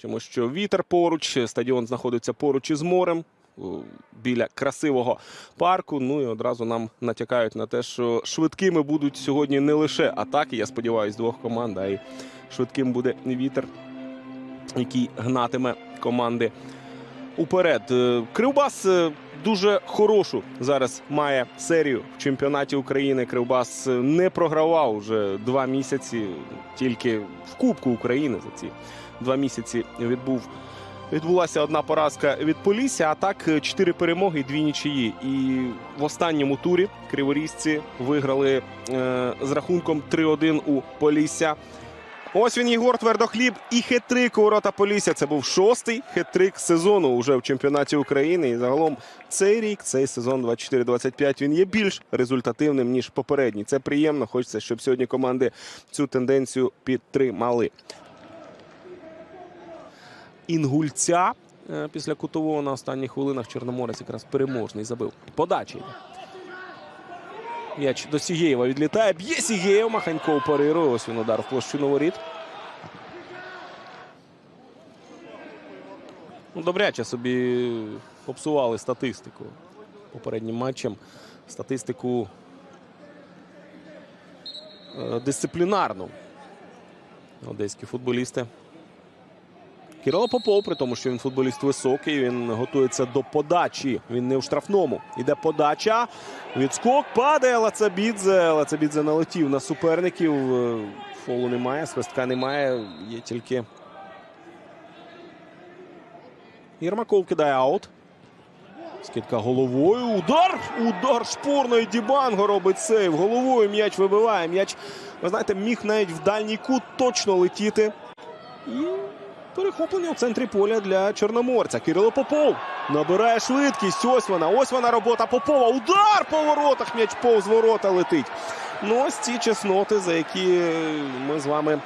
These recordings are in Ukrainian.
Бачимо, що вітер поруч, стадіон знаходиться поруч із морем. Біля красивого парку. Ну і одразу нам натякають на те, що швидкими будуть сьогодні не лише атаки, я сподіваюся, двох команд, а й швидким буде вітер, який гнатиме команди уперед. Е, Кривбас е, дуже хорошу зараз має серію в чемпіонаті України. Кривбас е, не програвав вже два місяці. Тільки в Кубку України за ці два місяці відбув. Відбулася одна поразка від Полісся, а так е, чотири перемоги і дві нічиї. І в останньому турі криворізці виграли е, з рахунком 3-1 у Полісся. Ось він Єгор Твердохліб і хет-трик у ворота Полісся. Це був шостий хет-трик сезону уже в чемпіонаті України. І загалом цей рік, цей сезон 24-25, він є більш результативним ніж попередній. Це приємно. Хочеться, щоб сьогодні команди цю тенденцію підтримали. Інгульця е, після кутового на останніх хвилинах Чорноморець якраз переможний забив. Подача йде. М'яч до Сігєєва відлітає. Б'є Сігєєв. Маханько парирує. Ось він удар в площину воріт. Ну, добряче собі попсували статистику попереднім матчем. Статистику е, дисциплінарну. Одеські футболісти. Кирило Попов, при тому, що він футболіст високий, він готується до подачі. Він не у штрафному. Іде подача. Відскок падає Лацабідзе. Лацабідзе налетів на суперників. Е, Фолу немає, свистка немає. Є тільки. Єрмаков кидає аут. Скидка головою. Удар! Удар шпорної Дібанго робить сейв. Головою м'яч вибиває. М'яч, ви знаєте, міг навіть в дальній кут точно летіти. І перехоплення у центрі поля для Чорноморця. Кирило Попов набирає швидкість. Ось вона. Ось вона робота Попова. Удар по воротах. М'яч повз ворота летить. Ну, ось ці чесноти, за які ми з вами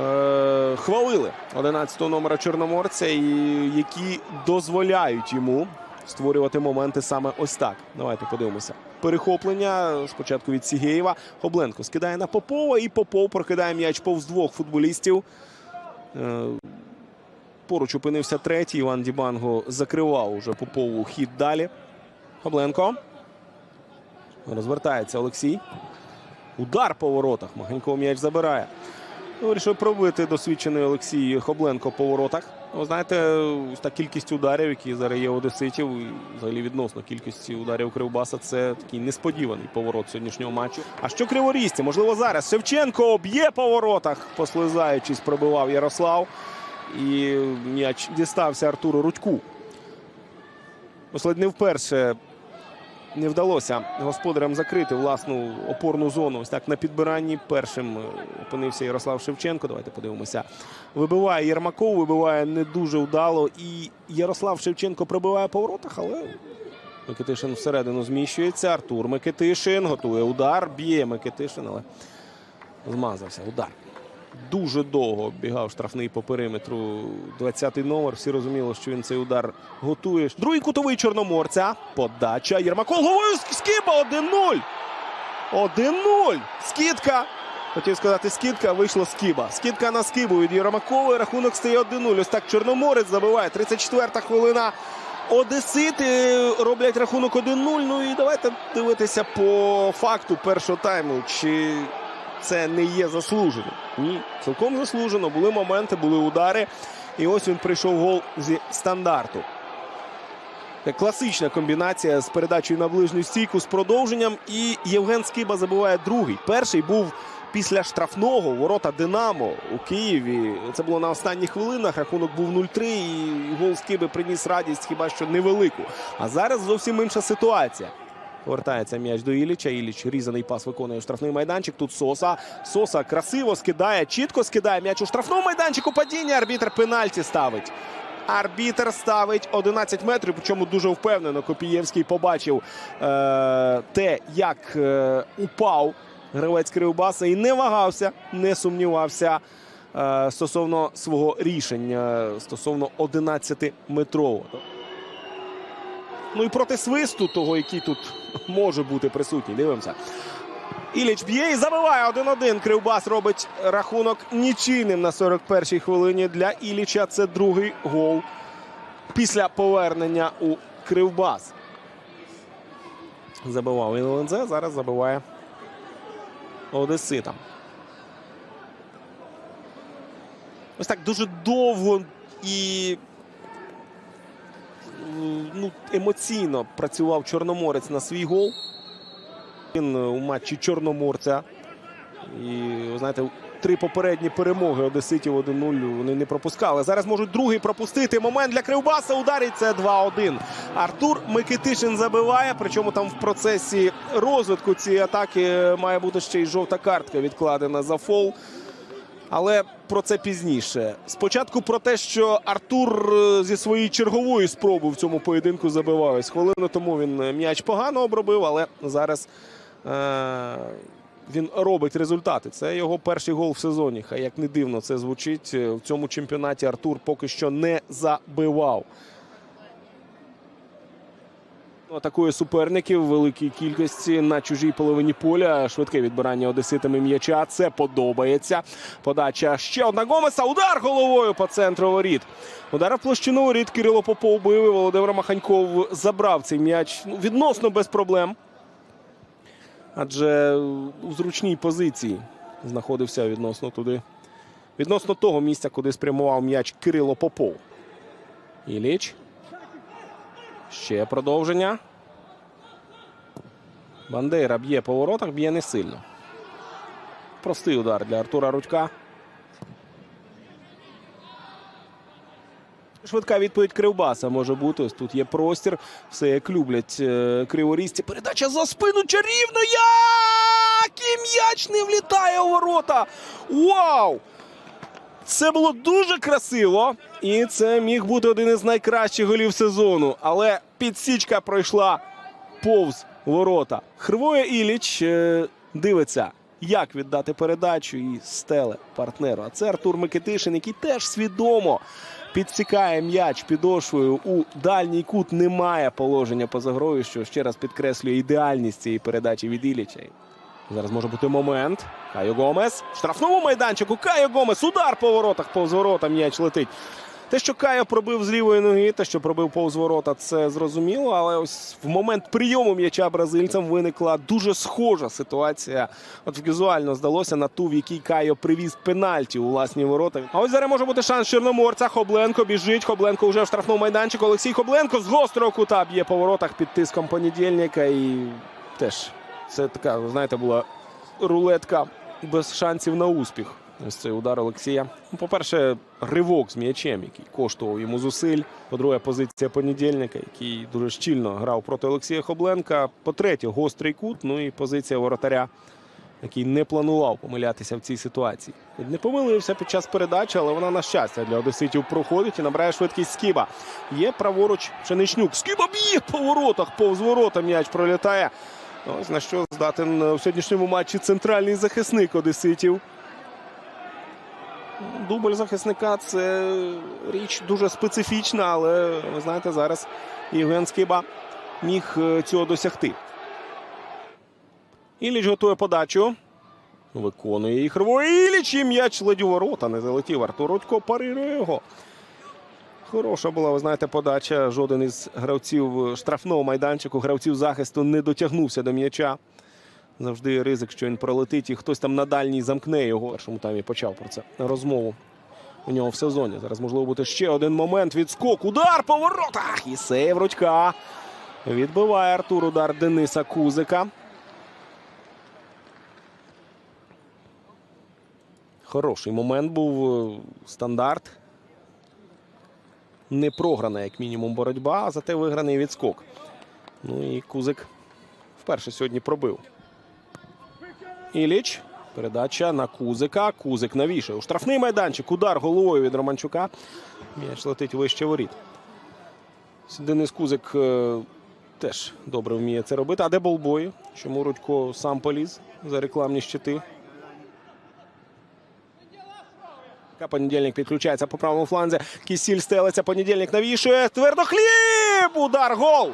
е, хвалили 11-го номера Чорноморця, і які дозволяють йому створювати моменти саме ось так. Давайте подивимося. Перехоплення спочатку від Сігєєва. Хобленко скидає на Попова, і Попов прокидає м'яч повз двох футболістів. Е, Поруч опинився третій. Іван Дібанго закривав уже Попову хід далі. Хабленко. Розвертається Олексій. Удар по воротах. Маганько м'яч забирає. Ну, Вирішив пробити досвідчений Олексій Хобленко по воротах. Ви знаєте, та кількість ударів, які зараз є одеситів, взагалі відносно кількості ударів Кривбаса, це такий несподіваний поворот сьогоднішнього матчу. А що криворізці? Можливо, зараз Шевченко б'є по воротах, послизаючись, пробивав Ярослав. І м'яч дістався Артуру Рудьку. Ось ледь не вперше не вдалося господарям закрити власну опорну зону. Ось так на підбиранні першим е, опинився Ярослав Шевченко. Давайте подивимося. Вибиває Єрмаков, вибиває не дуже вдало. І Ярослав Шевченко пробиває по воротах, але Микитишин всередину зміщується. Артур Микитишин готує удар. Б'є Микитишин, але змазався. Удар. Дуже довго бігав штрафний по периметру 20-й номер. Всі розуміли, що він цей удар готує. Другий кутовий чорноморця. Подача. Єрмаков головою скиба 1-0. 1-0. Скидка. Хотів сказати, скидка, вийшло скиба. Скидка на скибу від Єрмакова. Рахунок стає 1-0. Ось так Чорноморець забиває. 34-та хвилина. Одесити роблять рахунок 1-0. Ну і давайте дивитися по факту першого тайму. Чи це не є заслужено? Ні, цілком заслужено. Були моменти, були удари. І ось він прийшов гол зі стандарту. Класична комбінація з передачею на ближню стійку з продовженням. І Євген Скиба забиває другий. Перший був після штрафного ворота Динамо у Києві. Це було на останніх хвилинах. Рахунок був 0-3. І гол Скиби приніс радість хіба що невелику. А зараз зовсім інша ситуація. Повертається м'яч до Іліча. Іліч різаний пас виконує в штрафний майданчик. Тут Соса. Соса красиво скидає, чітко скидає м'яч у штрафному майданчику. Падіння. Арбітр пенальті ставить. Арбітер ставить 11 метрів. Причому дуже впевнено. Копієвський побачив е- те, як е- упав гравець Кривбаса і не вагався, не сумнівався е- стосовно свого рішення стосовно 11-метрового. Ну і проти свисту, того, який тут може бути присутній. Дивимося. Іліч б'є і забиває 1-1. Кривбас робить рахунок нічийним на 41-й хвилині. Для Іліча це другий гол після повернення у Кривбас. Забивав він ЛНЗ, зараз забиває Одеситам. Ось так дуже довго і ну, емоційно працював Чорноморець на свій гол. Він у матчі Чорноморця. І, знаєте, три попередні перемоги Одеситів 1-0 вони не пропускали. Зараз можуть другий пропустити. Момент для Кривбаса. Ударить це 2-1. Артур Микитишин забиває. Причому там в процесі розвитку цієї атаки має бути ще й жовта картка відкладена за фол. Але про це пізніше. Спочатку про те, що Артур е, зі своєї чергової спроби в цьому поєдинку забивав. Ось Хвилину тому він е, м'яч погано обробив, але зараз е- він робить результати. Це його перший гол в сезоні. Хай як не дивно це звучить. е, В цьому чемпіонаті Артур поки що не забивав. Атакує суперників великій кількості на чужій половині поля. Швидке відбирання одеситами м'яча. Це подобається. Подача ще одна Гомеса. Удар головою по центру воріт. Удар в площину воріт. Кирило Попов бив. Володимир Маханьков забрав цей м'яч ну, відносно без проблем. Адже у зручній позиції знаходився відносно туди. Відносно того місця, куди спрямував м'яч Кирило Попов. Іліч. Ще продовження. Бандера б'є по воротах, б'є не сильно. Простий удар для Артура Рудька. Швидка відповідь Кривбаса може бути. Ось тут є простір. Все як люблять е, криворізці. Передача за спину чарівно. Як! М'яч не влітає у ворота. Вау! Це було дуже красиво, і це міг бути один із найкращих голів сезону. Але підсічка пройшла повз ворота. Хрвоє Іліч е, дивиться, як віддати передачу і стеле партнеру. А це Артур Микитишин, який теж свідомо підсікає м'яч підошвою у дальній кут. Немає положення поза грою, що ще раз підкреслює ідеальність цієї передачі від Іліча. Зараз може бути момент. Кайо Гомес. В штрафному майданчику. Кайо Гомес. Удар по воротах. Повз ворота м'яч летить. Те, що Кайо пробив з лівої ноги, те, що пробив повз ворота, це зрозуміло. Але ось в момент прийому м'яча бразильцям виникла дуже схожа ситуація. От візуально здалося на ту, в якій Кайо привіз пенальті у власні ворота. А ось зараз може бути шанс Чорноморця. Хобленко біжить. Хобленко вже в штрафному майданчику. Олексій Хобленко з гострого кута б'є по воротах під тиском понедільника. І теж це така, знаєте, була рулетка без шансів на успіх. Ось цей удар Олексія. Ну, По-перше, ривок з м'ячем, який коштував йому зусиль. По-друге, позиція понедільника, який дуже щільно грав проти Олексія Хобленка. По-третє, гострий кут. Ну і позиція воротаря, який не планував помилятися в цій ситуації. Не помилився під час передачі, але вона на щастя для одеситів проходить і набирає швидкість Скіба. Є праворуч Пшеничнюк. Скіба б'є по воротах, повз ворота м'яч пролітає. Ось на що здатен в сьогоднішньому матчі центральний захисник Одеситів. Дубль захисника це річ дуже специфічна, але ви знаєте, зараз Євген Скиба міг е, цього досягти. Іліч готує подачу. Виконує рвоє Іліч і м'яч ледь у ворота. Не залетів. Артур Рудько парирує його. Хороша була, ви знаєте, подача. Жоден із гравців штрафного майданчику, гравців захисту не дотягнувся до м'яча. Завжди ризик, що він пролетить, і хтось там на дальній замкне його. Першому таймі почав про це розмову у нього в сезоні. Зараз можливо бути ще один момент. Відскок. Удар по воротах. І сейв Рудька. Відбиває Артур удар Дениса Кузика. Хороший момент був е, стандарт. Не програна, як мінімум, боротьба, а зате виграний відскок. Ну і Кузик вперше сьогодні пробив. Іліч. Передача на Кузика. Кузик навішує. У штрафний майданчик. Удар головою від Романчука. М'яч летить вище воріт. Денис Кузик е, теж добре вміє це робити. А де болбої? Чому Рудько сам поліз за рекламні щити? Понедільник підключається по правому фланзі. Кісіль стелиться. Понедільник навішує. Твердохліб! Удар гол!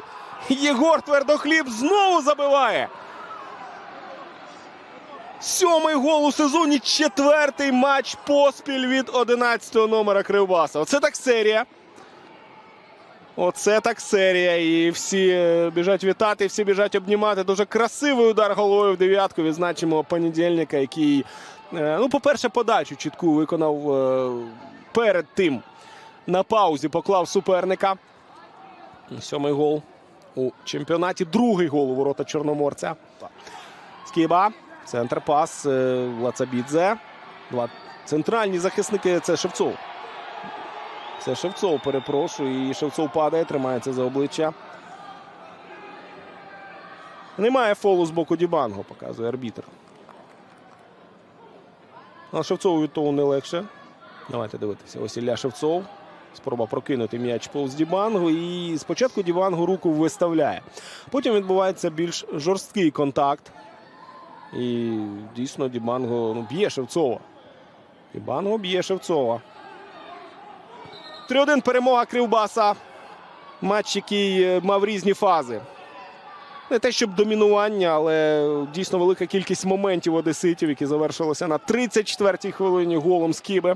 Єгор Твердохліб знову забиває. Сьомий гол у сезоні. Четвертий матч поспіль від 11-го номера Кривбаса. Оце так серія. Оце так серія. І всі е, біжать вітати, всі біжать обнімати. Дуже красивий удар головою в дев'ятку. Відзначимо понедільника, який, ну, по-перше, подачу чітку виконав е, перед тим. На паузі поклав суперника. Сьомий гол у чемпіонаті. Другий гол у ворота Чорноморця. Скіба. Центр пас. е, Лацабідзе. Два центральні захисники це Шевцов. Це Шевцов, перепрошую. І Шевцов падає, тримається за обличчя. Немає фолу з боку Дібанго, показує арбітр. А Шевцову від того не легше. Давайте дивитися. Ось Ілля Шевцов. Спроба прокинути м'яч повз Дібангу. І спочатку Дібангу руку виставляє. Потім відбувається більш жорсткий контакт. І дійсно Дібанго ну, б'є Шевцова. Дібанго б'є Шевцова. 3-1 перемога Кривбаса. Матч, який е, мав різні фази. Не те, щоб домінування, але дійсно велика кількість моментів одеситів, які завершилися на 34-й хвилині голом Скіби.